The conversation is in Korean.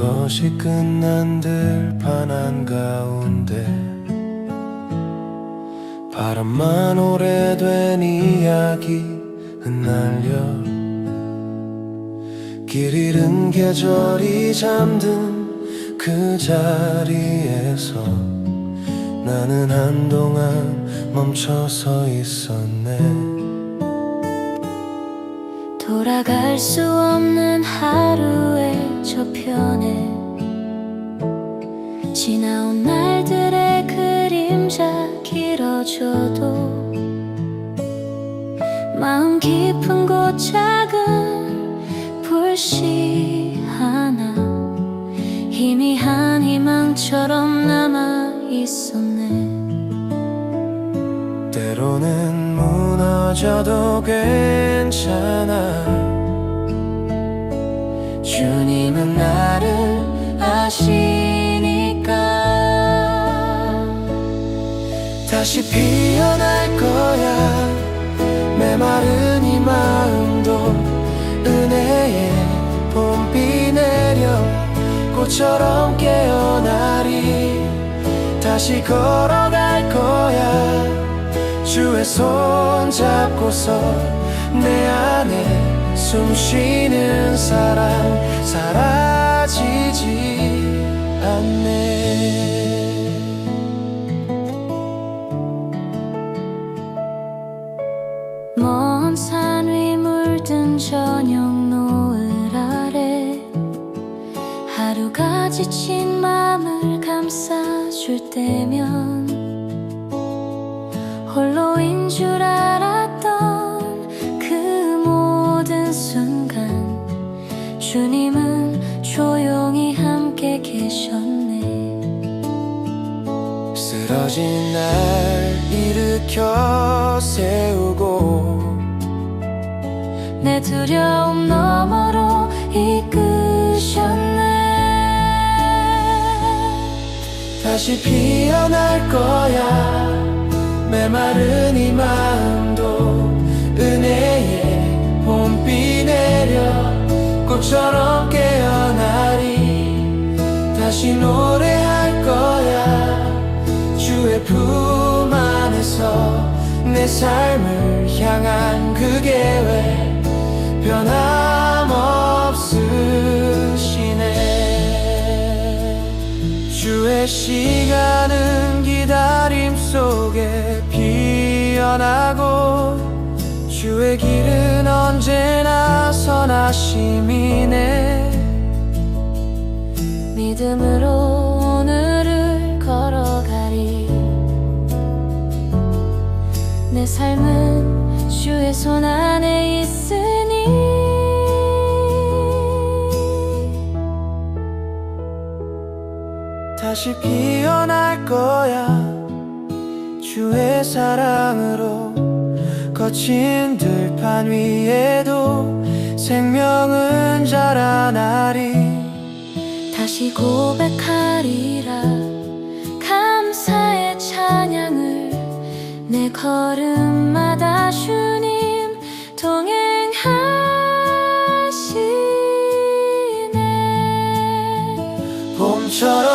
것이 끝난 들판 한가운데 바람만 오래된 이야기 흩날려 길 잃은 계절이 잠든 그 자리에서 나는 한동안 멈춰서 있었네. 돌아갈 수 없는 하루의 저편에 지나온 날들의 그림자 길어져도 마음 깊은 곳 작은 불씨 하나 희미한 희망처럼 남아 있었네. 때로는 무너져도 괜찮아 주님은 나를 아시니까. 다시 피어날 거야. 메마른 이 마음도 은혜의 봄비 내려 꽃처럼 깨어나리. 다시 걸어갈 거야. 주의 손 잡고서 내 안에 숨 쉬는 사랑 사라지지 않네. 먼 산 위 물든 저녁 노을 아래 하루가 지친 마음을 감싸줄 때면 홀로인 줄 알았 주님은 조용히 함께 계셨네. 쓰러진 날 일으켜 세우고 내 두려움 너머로 이끄셨네. 다시 피어날 거야. 메마른 이 마음 꽃처럼 깨어나리 다시 노래할 거야. 주의 품 안에서 내 삶을 향한 그 계획 변함없으시네. 주의 시간은 기다림 속에 피어나고 주의 길은 언제나 선하심이네 믿음으로 오늘을 걸어가리. 내 삶은 주의 손 안에 있으니. 다시 피어날 거야. 주의 사랑으로 거친 들판 위에도 생명은 자라나리. 다시 고백하리라. 감사의 찬양을 내 걸음마다 주님 동행하시네. 봄처럼